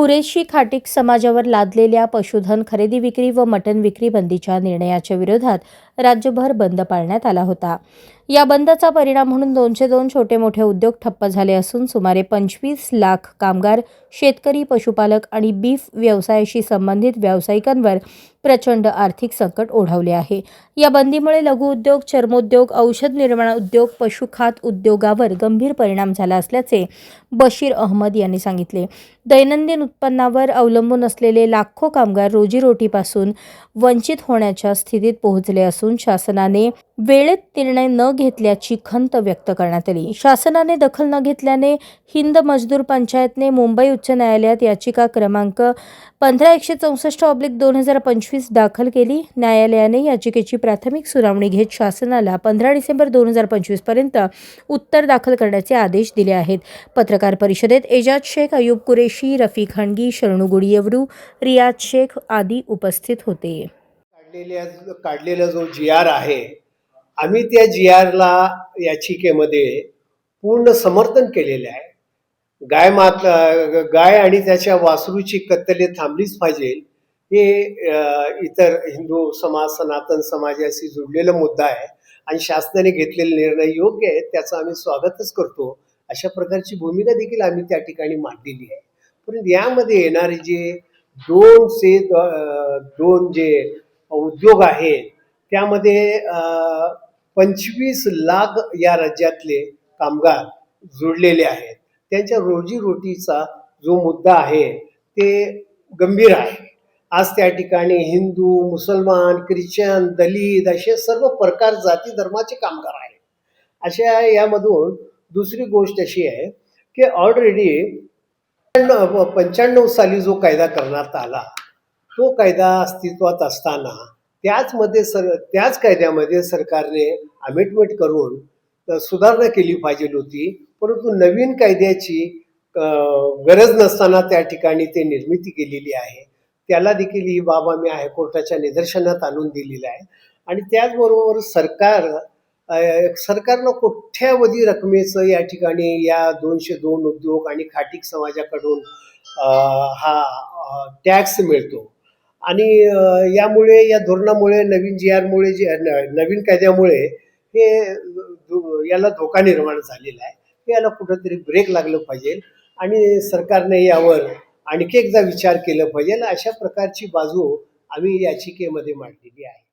कुरेशी खाटीक समाजावर लादलेल्या पशुधन खरेदी विक्री व मटण विक्री बंदीच्या निर्णयाच्या विरोधात राज्यभर बंद पाळण्यात आला होता. या बंदचा परिणाम म्हणून दोनशे दोन छोटे मोठे उद्योग ठप्प झाले असून सुमारे पंचवीस लाख कामगार शेतकरी पशुपालक आणि बीफ व्यवसायाशी संबंधित व्यावसायिकांवर प्रचंड आर्थिक संकट ओढवले आहे. या बंदीमुळे लघुउद्योग चर्मोद्योग औषध निर्माण उद्योग पशुखात उद्योगावर गंभीर परिणाम झाला असल्याचे बशीर अहमद यांनी सांगितले. दैनंदिन उत्पन्नावर अवलंबून असलेले लाखो कामगार रोजीरोटीपासून वंचित होण्याच्या स्थितीत पोहोचले असून शासनाने वेळेत निर्णय न घेतल्याची खंत व्यक्त करण्यात आली. शासनाने दखल न घेतल्याने हिंद मजदूर पंचायतने मुंबई उच्च न्यायालयात याचिका क्रमांक पंधरा एकशे चौसष्ट ऑब्लिक दोन हजार पंचवीस दाखल केली. न्यायालयाने याचिकेची प्राथमिक सुनावणी घेत शासनाला पंधरा डिसेंबर दोन हजार पंचवीसपर्यंत उत्तर दाखल करण्याचे आदेश दिले आहेत. पत्रकार परिषदेत एजाज शेख अयूब कुरेशी रफी खानगी शरणू गुडियवरू रियाज शेख आदी उपस्थित होते. काढलेल्या काढलेला जो जी आर आहे आम्ही त्या जी आरला याचिकेमध्ये पूर्ण समर्थन केलेले आहे. गाय मात गाय आणि त्याच्या वासरूची कत्तले थांबलीच पाहिजे. हे इतर हिंदू समाज सनातन समाजाशी जुडलेला मुद्दा आहे आणि शासनाने घेतलेले निर्णय योग्य आहेत त्याचं आम्ही स्वागतच करतो. अशा प्रकारची भूमिका देखील आम्ही त्या ठिकाणी मांडलेली आहे. परंतु यामध्ये येणारे जे दोन से दोन जे उद्योग आहेत त्यामध्ये पंचवीस लाख या राज्यातले कामगार जुळलेले आहेत. त्यांच्या रोजीरोटीचा जो मुद्दा आहे ते गंभीर आहे. आज त्या ठिकाणी हिंदू मुसलमान ख्रिश्चन दलित असे सर्व प्रकार जाती धर्माचे कामगार आहेत. अशा यामधून दुसरी गोष्ट अशी आहे की ऑलरेडी पंच्याण्णव साली जो कायदा करण्यात आला तो कायदा अस्तित्वात असताना त्याचमध्ये सर त्याच कायद्यामध्ये सरकारने अमेंडमेंट करून सुधारणा केली पाहिजे होती. परंतु नवीन कायद्याची गरज नसताना त्या ठिकाणी ते निर्मिती केलेली आहे. त्याला देखील ही बाब आम्ही हायकोर्टाच्या निदर्शनात आणून दिलेली आहे. आणि त्याचबरोबर सरकार सरकारनं कोठ्यावधी रकमेचं या ठिकाणी या दोनशे दोन उद्योग आणि खाटीक समाजाकडून हा टॅक्स मिळतो. आणि यामुळे या धोरणामुळे नवीन जी आरमुळे जे न- नवीन कायद्यामुळे हे याला धोका निर्माण झालेला आहे. हे याला कुठंतरी ब्रेक लागलं पाहिजे आणि सरकारने यावर आणखी एकदा विचार केला पाहिजे. अशा प्रकारची बाजू आम्ही याचिकेमध्ये मांडलेली आहे.